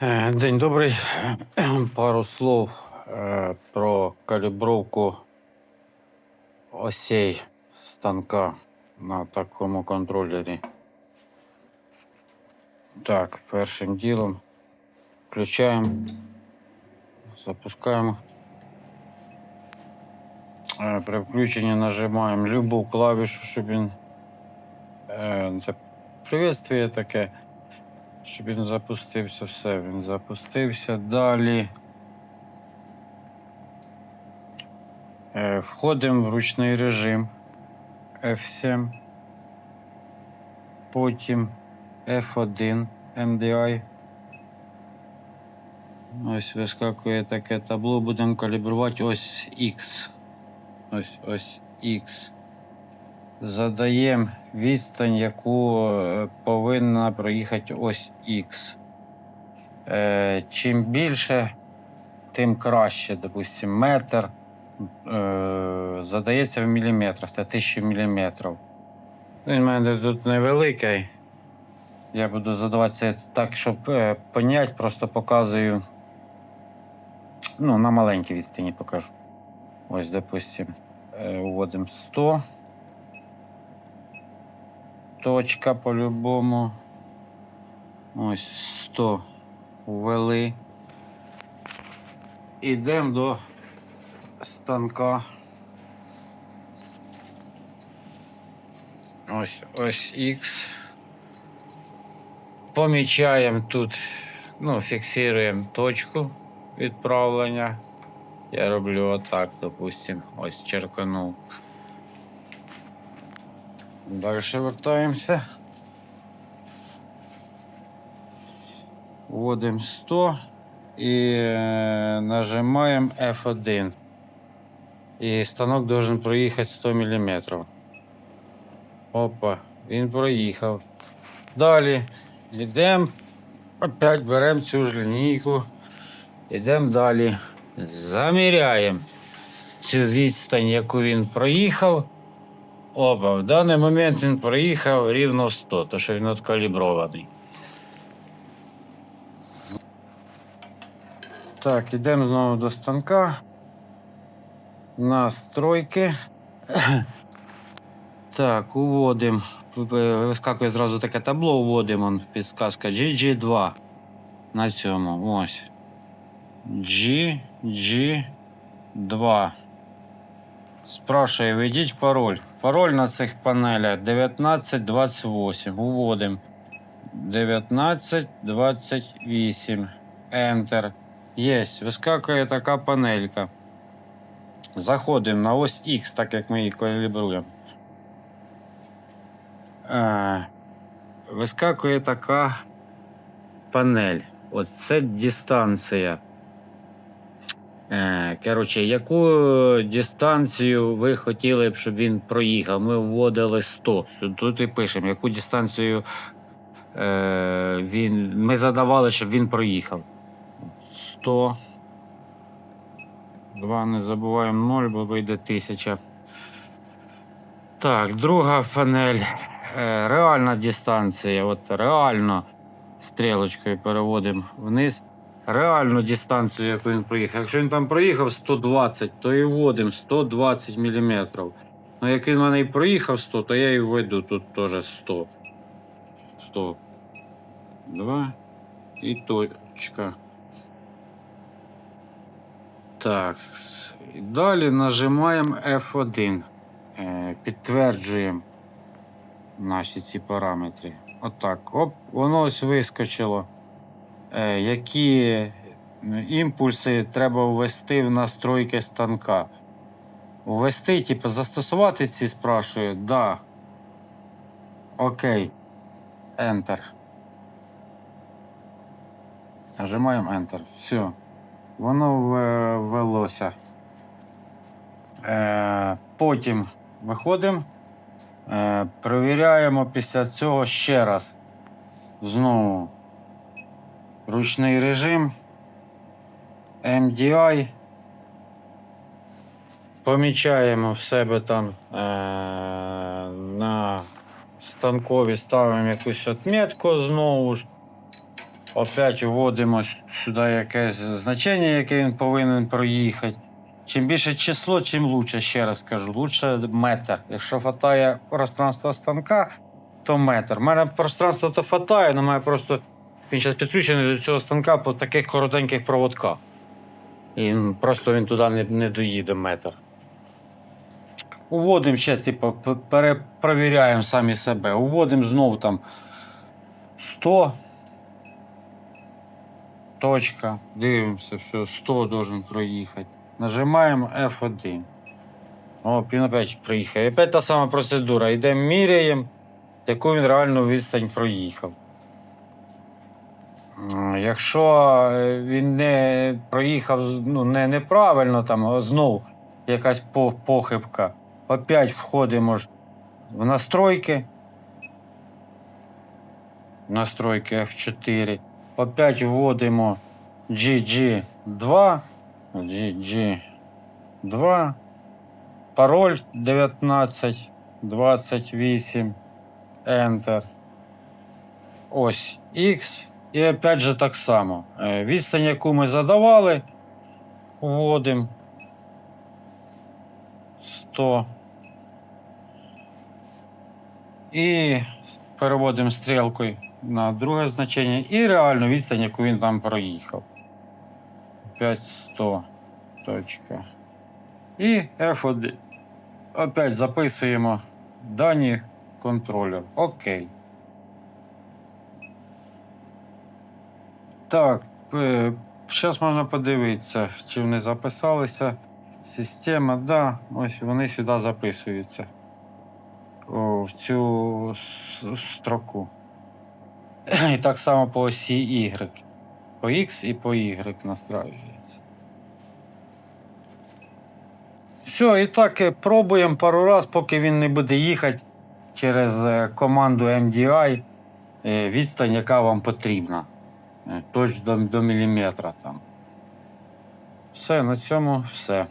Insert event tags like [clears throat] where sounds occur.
Е, День добрий. Пару слов е, про калібровку осей станка на такому контролері. Так, першим ділом включаємо, запускаємо. Е, При включенні нажимаємо любу клавішу, щоб він. Це приветствие таке. Щоб він запустився, все, він запустився. Далі. Е, входимо в ручний режим F7. Потім F1 MDI. Ось вискакує таке табло. Будемо калібрувати ось X. Ось ось X. Задаємо відстань, яку е, повинна проїхати ось X. Е, чим більше, тим краще. Допустимо, метр е, задається в міліметрах, це 1000 міліметрів. Він в мене тут невеликий. Я буду задавати це так, щоб поняти, просто показую. Ну, на маленькій відстані покажу. Ось, допустимо, вводимо 100 точка по-любому. Ось 100 ввели. Ідемо до станка. Ось ось X. Помічаємо тут, ну, фіксуємо точку відправлення. Я роблю отак, допустим. Ось черканув. Далі вертаємося. Вводимо 100 і е, нажимаємо F1. І станок должен проїхати 100 мм. Опа, він проїхав. Далі йдемо, опять беремо цю ж лінійку. Йдемо далі. Заміряємо цю відстань, яку він проїхав. Опа, в даний момент він проїхав рівно 100, то що він откалібрований. Так, йдемо знову до станка. Настройки. [clears throat] Так, уводимо. Вискакує зразу таке табло, вводимо підсказка GG2. На цьому. Ось. GG2. Спрашує, введіть пароль. Пароль на цих панелях 1928. Уводимо. 1928. Enter. Єсть. Вискакує така панелька. Заходимо на ось X, так як ми її калібруємо. Е, вискакує така панель. Оце дистанція. Е, Коротше, яку дистанцію ви хотіли б, щоб він проїхав? Ми вводили 100. Тут- і пишемо, яку дистанцію е, він, ми задавали, щоб він проїхав. 100. 2 не забуваємо 0, бо вийде 1000. Так, друга панель. Е, реальна дистанція. От реально стрілочкою переводимо вниз реальну дистанцію, яку він проїхав. Якщо він там проїхав 120, то і вводимо 120 мм. Ну, як він мене і проїхав 100, то я і введу тут теж 100. 100. 2. І точка. Так. І далі нажимаємо F1. Е, підтверджуємо наші ці параметри. Отак. Оп, воно ось вискочило які е, імпульси треба ввести в настройки станка. Ввести, типу, застосувати ці спрашує? Да. Окей. Enter. Нажимаємо Enter. Все. Воно ввелося. Е, потім виходимо. Е, перевіряємо після цього ще раз. Знову ручний режим, MDI. Помічаємо в себе там е- на станкові ставимо якусь отметку знову ж. Опять вводимо сюди якесь значення, яке він повинен проїхати. Чим більше число, чим лучше, ще раз кажу. Лучше метр. Якщо хватає пространства станка, то метр. У мене пространства то хватає, але має просто він зараз підключений до цього станка по таких коротеньких проводках. І просто він туди не, не доїде метр. Уводимо ще, типу, перепровіряємо самі себе. Уводимо знову там 100. Точка. Дивимося, все, 100 должен проїхати. Нажимаємо F1. О, він опять приїхав. І опять та сама процедура. Йдемо, міряємо, яку він реальну відстань проїхав. Якщо е, він не проїхав ну, не, неправильно, там, знов якась похибка, опять входимо ж в настройки. Настройки F4. Опять вводимо GG2. GG2. Пароль 19 28. Enter. Ось X. І опять же так само. Е, Відстань, яку ми задавали, вводимо 100. І переводимо стрілкою на друге значення і реальну відстань, яку він там проїхав. 5100. Точка. І F1. Опять записуємо дані контролер. Окей. Так, зараз можна подивитися, чи вони записалися. Система, да, ось вони сюди записуються. О, в цю строку. І так само по осі Y. По X і по Y настраюється. Все, і так е, пробуємо пару раз, поки він не буде їхати через е, команду MDI е, відстань, яка вам потрібна. Е, Точно до, до міліметра там. Все, на цьому все.